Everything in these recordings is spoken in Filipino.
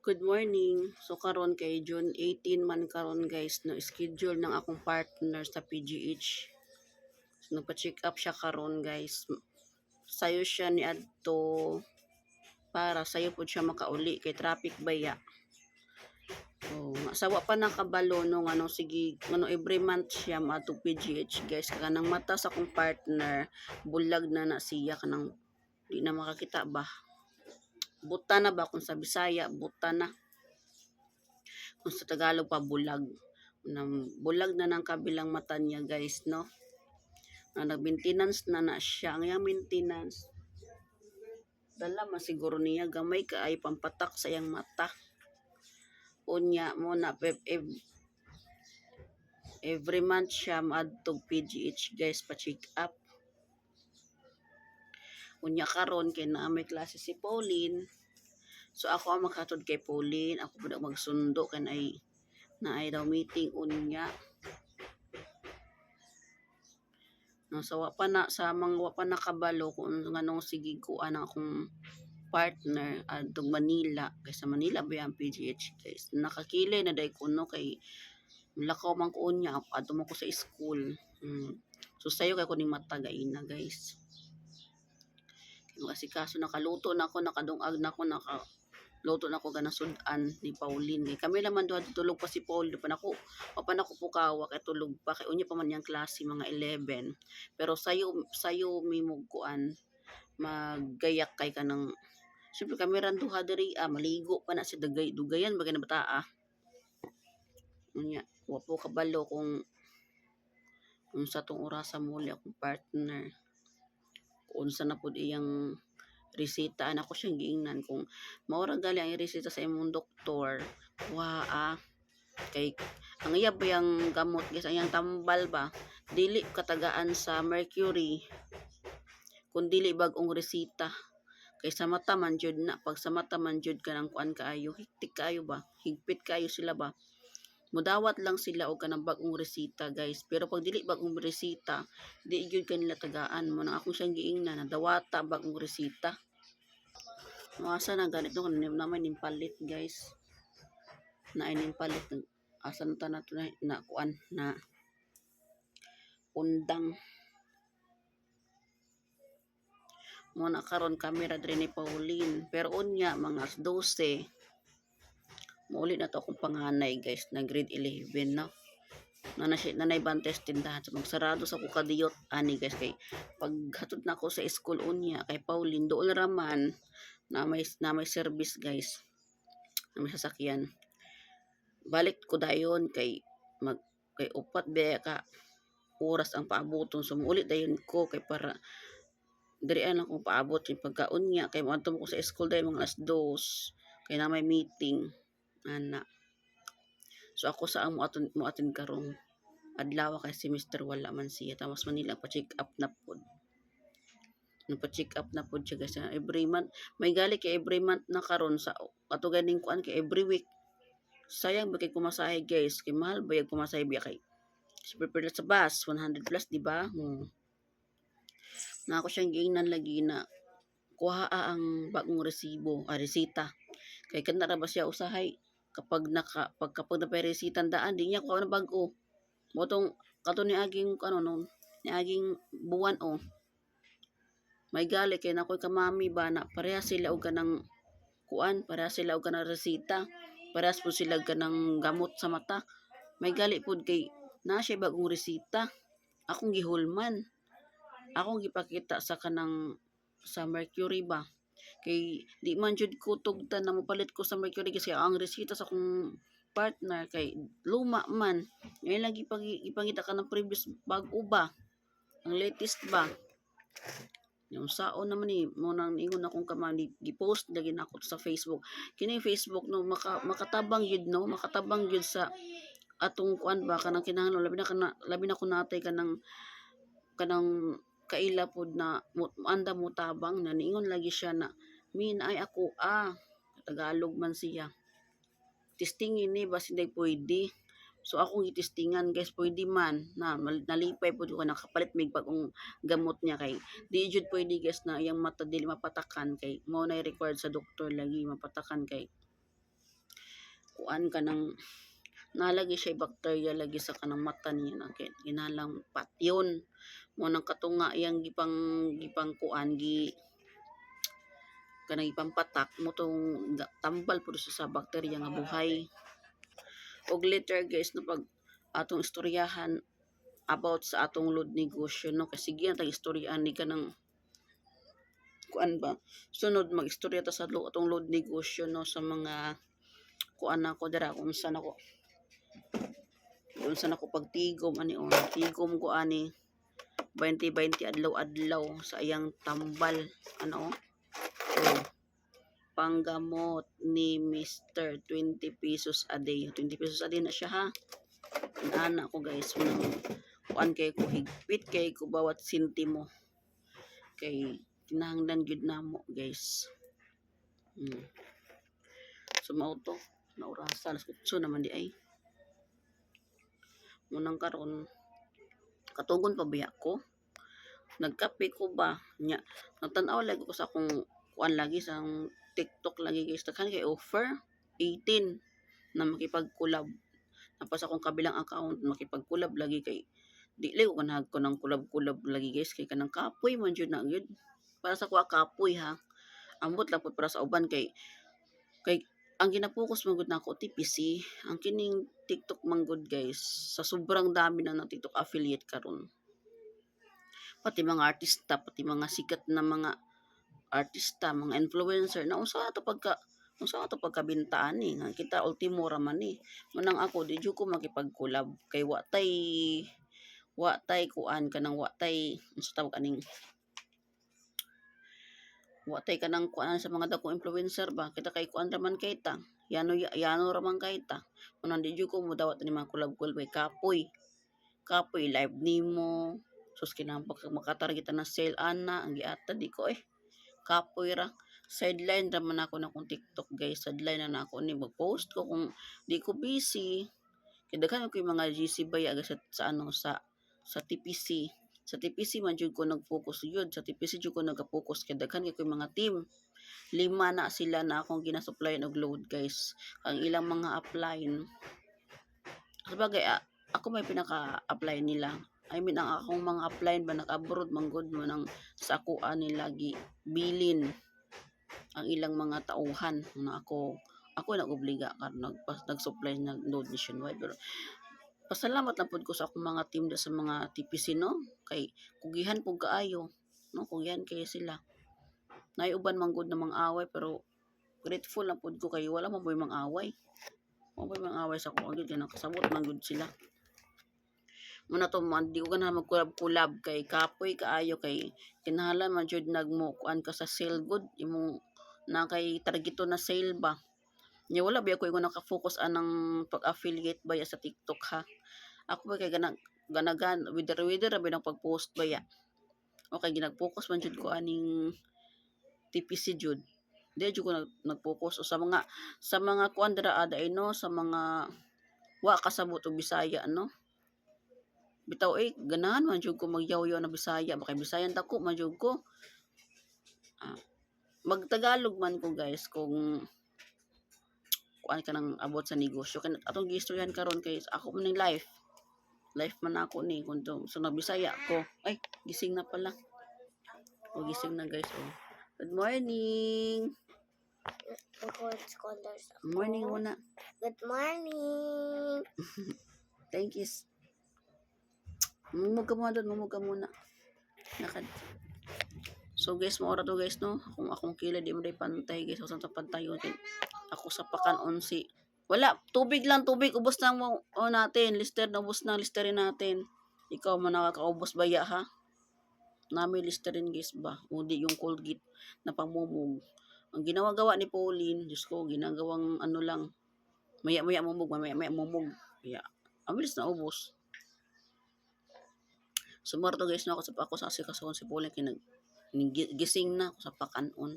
Good morning. So karon kay June 18 man karon guys no schedule ng akong partner sa PGH. So nagpa-check up siya karon guys. Sayo siya ni adto para sayo pud siya makauli kay traffic baya. So sawa pa nakabalo no nga no sige ngano every month siya mato PGH guys kanang mata sa akong partner bulag na na siya kanang di na makakita ba buta na ba kung sa Bisaya? Buta na. Kung sa Tagalog pa bulag. Na bulag na ng kabilang mata niya guys no? Na nag-maintenance na na siya. Ang iyang maintenance dala man siguro niya. Gamay ka ay pampatak sa iyang mata. Unya mo na ev- every month siya maadtog PGH guys pa check up unya karon kay naa may klase si Pauline. So ako ang makatod kay Pauline. Ako pud magsundo kan ay na ay daw meeting unya. No so wa pa na sa mga wa pa nakabalo kung nganong sige kuan ang akong partner adtong Manila. Kay sa Manila ba ang PGH guys nakakilay na dai kuno kay lakaw man ko ako adto man ko sa school. Mm. so sayo kay ko ni mata gaina guys kasi kaso nakaluto na ako nakadungag na ako naka luto na ako ganang sudan ni Pauline kay kami naman doon tulog pa si Pauline pa nako pa pa nako pukawa kay tulog pa kay unya pa man yang klase mga 11 pero sayo sayo mimog kuan maggayak kay kanang Siyempre kami ran duha diri ah, maligo pa na si dugay dugayan bagay na bata ah. Unya, wa po kabalo kung kung sa tong orasa muli akong partner. Kung sa na pud iyang resita. Anak ko siyang giingnan kung maura gali ang resita sa imong doktor. Wa ah kay ang iya ba yung gamot? Guys ang tambal ba? Dili katagaan sa mercury kung dili bag-ong resita. Kay sa mata man jud na pag sa mata man jud kanang kuan kaayo higtik kaayo ba? Higpit kaayo sila ba mudawat lang sila og kanang bag-ong resita guys. Pero pag dili bag-ong resita di jud kanila tagaan mo. Nang akong siyang giingnan na dawata bag-ong resita. Asa na ganito kan naman ning palit guys. Na ining palit asan ta na to na, na kuan na undang. Mo na karon camera diri ni Pauline. Pero unya mga 12 Muli na to akong panganay guys na grade 11 no na. Na siya nanay bantes tindahan? So magsarado sa kukadiyot. Ani guys kay pag hatod na ako sa school unya kay Pauline dool raman na may na may service guys. Na may sasakyan. Balik ko dayon kay mag kay upat be ka oras ang paaboton sumulit dayon ko kay para diri na akong paabot yung pagkaon niya. Kay mo ko sa school dayon mga alas 2 kay na may meeting ana. So ako sa ang muaton muaton karong adlaw kay si Mr. wala man siya. Tapos Manila pa check up na pod nagpa-check up na pod siya guys. Every month may gali kay every month na karon sa ato ganing kuan kay every week. Sayang ba kay kumasahe guys? Kay mahal ba yung kumasahe biya kay prepare sa bus 100 plus di ba? Hmm. na ako siyang giingnan lagi na kuha ang bagong resibo ah, resita. Kay kan ra ba siya usahay kapag naka pag kapag naperesita daan di niya kuha na bago motong kato ni aging ano no ni aging buwan oh. May gali kay nakoy kamami ba na pareha sila og kanang kuan pareha sila og kanang resita parehas po sila kanang gamot sa mata. May gali pud kay na siya bagong resita. Akong gihulman. Akong gipakita sa kanang sa mercury ba kay di man jud ko tugtan na mopalit ko sa mercury kasi ang resita sa akong partner kay luma man. Ngayon ipang, ipangita ka ng previous bago ba? Ang latest ba? Yung saon naman ni mo nang ingon akong kamali gi-post lagi na ako sa Facebook. Kini Facebook no maka, makatabang yun no? Makatabang yun sa atong kuan ba? Kanang kinahanglan labi na kana labi na kun natay kanang kanang kaila pod na anda mo tabang. Na niingon lagi siya na min ay ako ah Tagalog man siya. Testingin ni basi day pwede. So akong itistingan guys pwede man na nalipay po ko nakapalit mig bagong gamot niya kay di jud pwede guys na iyang mata dili mapatakan kay mo na required sa doktor lagi mapatakan kay kuan ka ng nalagi siya bakterya lagi sa kanang mata niya na kay ginalang patyon mo nang katunga yang gipang gipang kuan gi kanang gipang patak mo tong tambal pud sa bakterya nga buhay. Og later guys no pag atong istoryahan about sa atong load negosyo no kasi sige tag istoryahan ni kanang kuan ba sunod mag-istorya ta sa lo atong load negosyo no sa mga kuan ako dira kung saan ako kung saan ako pagtigom ani o tigom ko ani 20-20 adlaw-adlaw sa iyang tambal ano panggamot ni Mr. 20 pesos a day. 20 pesos a day na siya ha? Ana ko guys kuan kay ko higpit kay ko bawat sintimo kay kinahanglan gyud namo guys. Hmm. so mao to. Naurasan so naman di ay. Munang karon katugon pa biya ko nagkape ko ba? Nya nagtan-aw lagi ko sa akong kuan lagi sa TikTok lagi guys. Daghan kay offer 18 na makipag-collab. Tapos akong kabilang account makipag-collab lagi kay di lay ko kanahag ko ng collab-collab lagi guys. Kay kanang kapoy man jud na gyud para sa kuha kapoy ha. Ambot pud para sa uban kay kay ang ginapokus man gud nako TPC ang kining TikTok man gud guys sa sobrang dami na ng TikTok affiliate karon. Pati mga artista pati mga sikat na mga artista mga influencer na usa to pagka usa to pagkabintaan ni nga kita ultimo ra man ni. Manang ako di ko makipag-collab kay wa tay wa tay kuan kanang wa tay unsa tawag aning wa tay kanang kuan sa mga dako influencer ba kita kay kuan ra man kay ta yano yano ra man kay ta. Manang di ko mo dawat ni mga collab collab kay kapoy kapoy live nimo sus kinambak makatarget na sale ana ang giata di ko eh kapoy ra. Sideline ra man ako na kung TikTok guys. Sideline na, ako ni. Mag-post ko kung di ko busy. Kaya daghan ko yung mga GC bay aga sa, sa ano sa sa TPC sa TPC man jud ko nag-focus yun. Sa TPC jud ko nag-focus. Kay daghan kay mga team. Lima na sila na akong ginasupply og load guys. Ang ilang mga upline. Sabagay ako may pinaka-apply nila I mean, ang akong mga upline ba nag-abroad manggod mo nang sa akuan nila gi bilin ang ilang mga tauhan na ako ako nag-obliga kar nag nag-supply ng load nationwide. Pero pasalamat lang pud ko sa akong mga team da sa mga TPC no? Kay kugihan pug kaayo no? Kugihan kay sila. Nay uban manggod na mga away pero grateful lang pud ko kay wala man boy mga away. Mo boy mga away sa ko agad kay nakasabot manggod sila muna to man di ko gana magkulab-kulab kay kapoy kaayo kay kinahanglan man jud nagmo kuan ka sa sale good. Imong na kay targeto na sale ba? Nya wala ba ako yung naka-focus anang pag-affiliate ba sa TikTok ha? Ako ba kay ganag ganagan wither wither ba nang pag-post ba ya? O kay ginag-focus man jud ko aning TPC jud. Di jud ko nag, nag-focus. O sa mga sa mga kuan dira ada no? Sa mga wa kasabot og Bisaya no bitaw eh ganahan man jud ko magyaw-yaw na Bisaya baka Bisayan dako man jud ko. Ah, magtagalog man ko guys kung kuan ka nang abot sa negosyo. Kay atong giistoryahan karon kay ako man ning life. Life man ako ni kun to so nagbisaya ko ay gising na pala. O gising na guys oh. Good morning. Good morning muna. Good morning. thank you mumug ka muna doon mumug ka muna nakad So guys, maura to guys no. Kung akong kilid di mo rin pantay guys. Ako sa pantay yun. Ako sa pakan onsi. Wala, tubig lang, tubig. Ubos na mo o natin. Lister na, ubos na, listerin natin. Ikaw man nakakaubos ba ya ha? Nami listerin guys ba? O di yung Colgate na pamumog. Ang ginawa-gawa ni Pauline, Diyos ko, ginagawang ano lang. Maya-maya mumog, maya-maya mumog. Kaya, ang bilis na ubos. Sumarto guys no ako sa ako sa asikason si Pauline kinag Gi- gising na ako sa pakanon.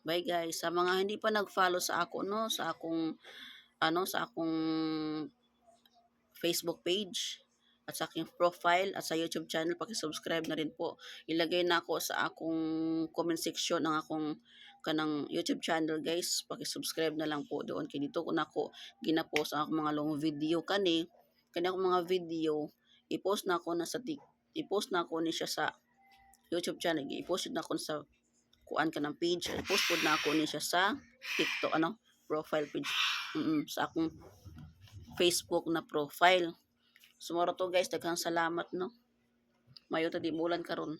Bye guys. Sa mga hindi pa nag-follow sa ako no, sa akong ano, sa akong Facebook page at sa aking profile at sa YouTube channel, paki-subscribe na rin po. Ilagay na ako sa akong comment section ng akong kanang YouTube channel guys, paki-subscribe na lang po doon kay dito ko nako gina-post ang akong mga long video kani kani akong mga video i-post na ako na sa i-post na ako ni siya sa YouTube channel. I-post na ako sa kuan ka ng page. I-post pod na ako ni siya sa TikTok ano profile page. Mm sa akong Facebook na profile. Sumara to guys. Daghang salamat no? Mayo ta di bulan karon